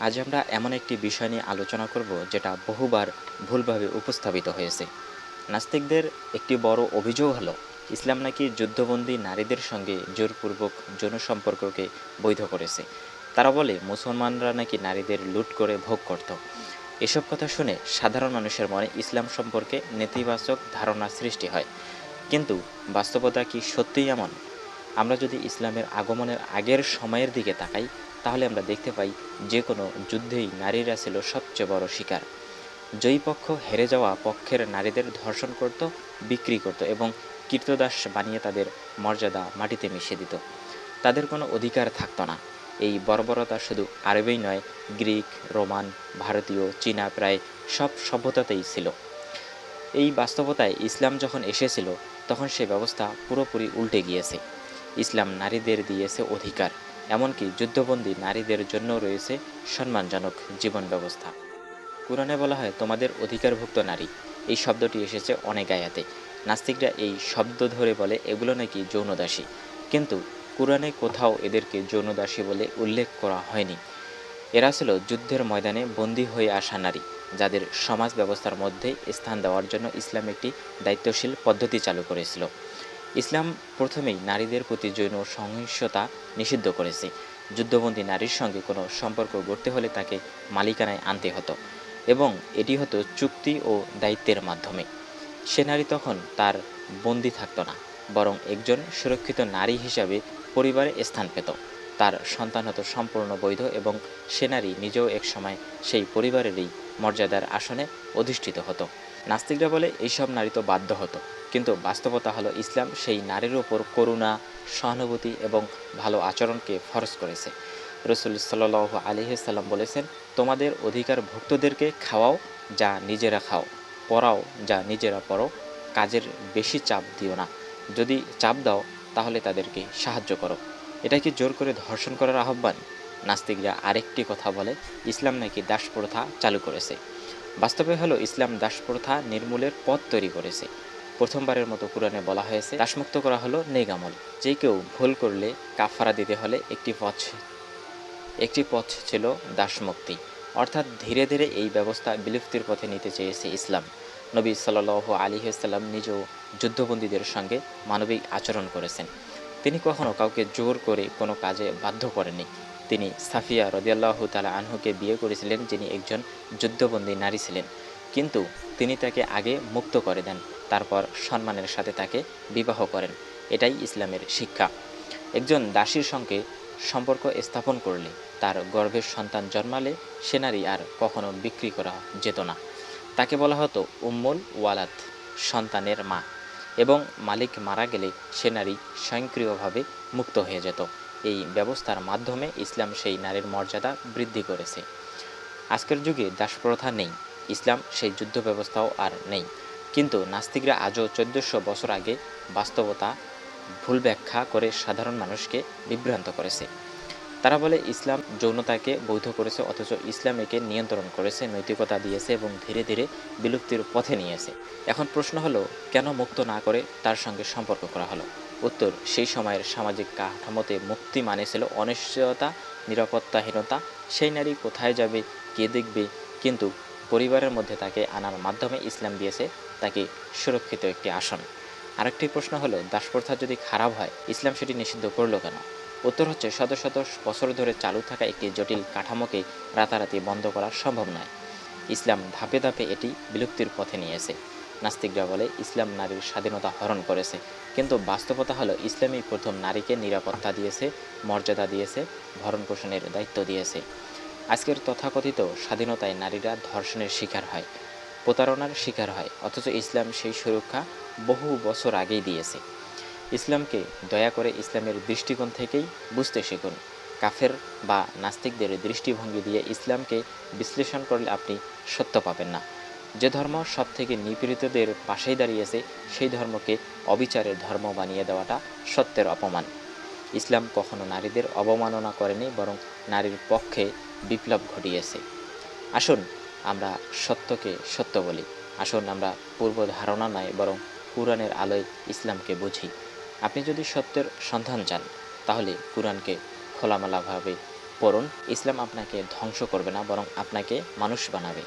আজ আমরা এমন একটি বিষয় নিয়ে আলোচনা করব যেটা বহুবার ভুলভাবে উপস্থাপিত হয়েছে। নাস্তিকদের একটি বড় অভিযোগ হলো, ইসলাম নাকি যুদ্ধবন্দী নারীদের সঙ্গে জোরপূর্বক যৌন সম্পর্ককে বৈধ করেছে। তারা বলে, মুসলমানরা নাকি নারীদের লুট করে ভোগ করত। এসব কথা শুনে সাধারণ মানুষের মনে ইসলাম সম্পর্কে নেতিবাচক ধারণা সৃষ্টি হয়। কিন্তু বাস্তবতা কি সত্যিই এমন? আমরা যদি ইসলামের আগমনের আগের সময়ের দিকে তাকাই তাহলে আমরা দেখতে পাই যে কোনো যুদ্ধেই নারীরা ছিল সবচেয়ে বড় শিকার। জয়ী পক্ষ হেরে যাওয়া পক্ষের নারীদের ধর্ষণ করত, বিক্রি করত এবং কীর্তদাস বানিয়ে তাদের মর্যাদা মাটিতে মিশিয়ে দিত। তাদের কোনো অধিকার থাকতো না। এই বর্বরতা শুধু আরবেই নয়, গ্রিক, রোমান, ভারতীয়, চীনা প্রায় সব সভ্যতাতেই ছিল। এই বাস্তবতায় ইসলাম যখন এসেছিল, তখন সে ব্যবস্থা পুরোপুরি উল্টে গিয়েছে। ইসলাম নারীদের দিয়েছে অধিকার। এমনকি যুদ্ধবন্দী নারীদের জন্য রয়েছে সম্মানজনক জীবন ব্যবস্থা। কোরআনে বলা হয়, তোমাদের অধিকারভুক্ত নারী। এই শব্দটি এসেছে অনেক আয়াতে। নাস্তিকরা এই শব্দ ধরে বলে, এগুলো নাকি যৌনদাসী। কিন্তু কোরআনে কোথাও এদেরকে যৌনদাসী বলে উল্লেখ করা হয়নি। এরা ছিল যুদ্ধের ময়দানে বন্দী হয়ে আসা নারী, যাদের সমাজ ব্যবস্থার মধ্যে স্থান দেওয়ার জন্য ইসলাম একটি দায়িত্বশীল পদ্ধতি চালু করেছিল। ইসলাম প্রথমেই নারীদের প্রতি যৌন সহিংসতা নিষিদ্ধ করেছে। যুদ্ধবন্দী নারীর সঙ্গে কোনো সম্পর্ক গড়তে হলে তাকে মালিকানায় আনতে হতো এবং এটি হতো চুক্তি ও দায়িত্বের মাধ্যমে। সে নারী তখন তার বন্দি থাকতো না, বরং একজন সুরক্ষিত নারী হিসাবে পরিবারে স্থান পেত। তার সন্তান হতো সম্পূর্ণ বৈধ এবং সে নারী নিজেও একসময় সেই পরিবারেরই মর্যাদার আসনে অধিষ্ঠিত হতো। নাস্তিকরা বলে, এইসব নারী তো বাধ্য হতো। কিন্তু বাস্তবতা হলো ইসলাম সেই নারীর ওপর করুণা, সহানুভূতি এবং ভালো আচরণকে ফরজ করেছে। রসুল সাল্ল আলিহাল্লাম বলেছেন, তোমাদের অধিকার ভুক্তদেরকে খাওয়াও যা নিজেরা খাও, পড়াও যা নিজেরা পড়ো, কাজের বেশি চাপ দিও না। যদি চাপ দাও, তাহলে তাদেরকে সাহায্য করো। এটা কি জোর করে ধর্ষণ করার আহ্বান? নাস্তিকরা আরেকটি কথা বলে, ইসলাম নাকি দাস প্রথা চালু করেছে? বাস্তবে হলো ইসলাম দাস প্রথা নির্মূলের পথ তৈরি করেছে। প্রথমবারের মতো কোরআনে বলা হয়েছে, দাসমুক্ত করা হলো নেগামল যে কেউ ভুল করলে কাফারা দিতে হলে একটি পথ একটি পথ ছিল দাসমুক্তি। অর্থাৎ ধীরে ধীরে এই ব্যবস্থা বিলুপ্তির পথে নিতে চেয়েছে ইসলাম। নবী সাল্লাহ আলী সাল্লাম নিজেও যুদ্ধবন্দীদের সঙ্গে মানবিক আচরণ করেছেন। তিনি কখনও কাউকে জোর করে কোনো কাজে বাধ্য করেননি। তিনি সাফিয়া রদিয়াল্লাহ তালা আনহুকে বিয়ে করেছিলেন, যিনি একজন যুদ্ধবন্দী নারী ছিলেন। কিন্তু তিনি তাকে আগে মুক্ত করে দেন। তারপর সম্মানের সাথে তাকে বিবাহ করেন। এটাই ইসলামের শিক্ষা। একজন দাসীর সঙ্গে সম্পর্ক স্থাপন করলে তার গর্ভের সন্তান জন্মালে সে নারী আর কখনো বিক্রি করা যেত না। তাকে বলা হতো উম্মুল ওয়ালাত সন্তানের মা এবং মালিক মারা গেলে সে নারী স্বয়ংক্রিয়ভাবে মুক্ত হয়ে যেত। এই ব্যবস্থার মাধ্যমে ইসলাম সেই নারীর মর্যাদা বৃদ্ধি করেছে। আজকের যুগে দাসপ্রথা নেই, ইসলাম সেই যুদ্ধ ব্যবস্থাও আর নেই। কিন্তু নাস্তিকরা আজও চোদ্দোশো বছর আগে বাস্তবতা, ভুল ব্যাখ্যা করে সাধারণ মানুষকে বিভ্রান্ত করেছে। তারা বলে ইসলাম যৌনতাকে বৈধ করেছে অথচ ইসলাম একে নিয়ন্ত্রণ করেছে, নৈতিকতা দিয়েছে এবং ধীরে ধীরে বিলুপ্তির পথে নিয়েছে। এখন প্রশ্ন হলো, কেন মুক্ত না করে তার সঙ্গে সম্পর্ক করা হলো? উত্তর, সেই সময়ের সামাজিক কাঠামোতে মুক্তি মানে ছিল অনিশ্চয়তা, নিরাপত্তাহীনতা। সেই নারী কোথায় যাবে, কে দেখবে? কিন্তু পরিবারের মধ্যে তাকে আনার মাধ্যমে ইসলাম দিয়েছে তাকে সুরক্ষিত একটি আসন। আরেকটি প্রশ্ন হলো, দাসপ্রথা যদি খারাপ হয়, ইসলাম সেটি নিষিদ্ধ করল কেন? উত্তর হচ্ছে, শত শত বছর ধরে চালু থাকা একটি জটিল কাঠামোকে রাতারাতি বন্ধ করা সম্ভব নয়। ইসলাম ধাপে ধাপে এটি বিলুপ্তির পথে নিয়েছে। নাস্তিকরা বলে, ইসলাম নারীর স্বাধীনতা হরণ করেছে। কিন্তু বাস্তবতা হলো, ইসলামই প্রথম নারীকে নিরাপত্তা দিয়েছে, মর্যাদা দিয়েছে ভরণ পোষণের দায়িত্ব দিয়েছে। আজকের তথাকথিত স্বাধীনতায় নারীরা ধর্ষণের শিকার হয়, প্রতারণার শিকার হয়, অথচ ইসলাম সেই সুরক্ষা বহু বছর আগেই দিয়েছে। ইসলামকে দয়া করে ইসলামের দৃষ্টিকোণ থেকেই বুঝতে শিখুন। কাফের বা নাস্তিকদের দৃষ্টিভঙ্গি দিয়ে ইসলামকে বিশ্লেষণ করলে আপনি সত্য পাবেন না। যে ধর্ম সব থেকে নিপীড়িতদের পাশেই দাঁড়িয়েছে, সেই ধর্মকে অবিচারের ধর্ম বানিয়ে দেওয়াটা সত্যের অপমান। ইসলাম কখনো নারীদের অবমাননা করেনি, বরং নারীর পক্ষে বিপ্লব ঘটিয়েছে। আসুন আমরা সত্যকে সত্য বলি। আসুন আমরা পূর্ব ধারণা নয় বরং কোরআনের আলোয় ইসলামকে বুঝি। আপনি যদি সত্যের সন্ধান চান, তাহলে কোরআনকে খোলামেলাভাবে পড়ুন। ইসলাম আপনাকে ধ্বংস করবে না, বরং আপনাকে মানুষ বানাবে।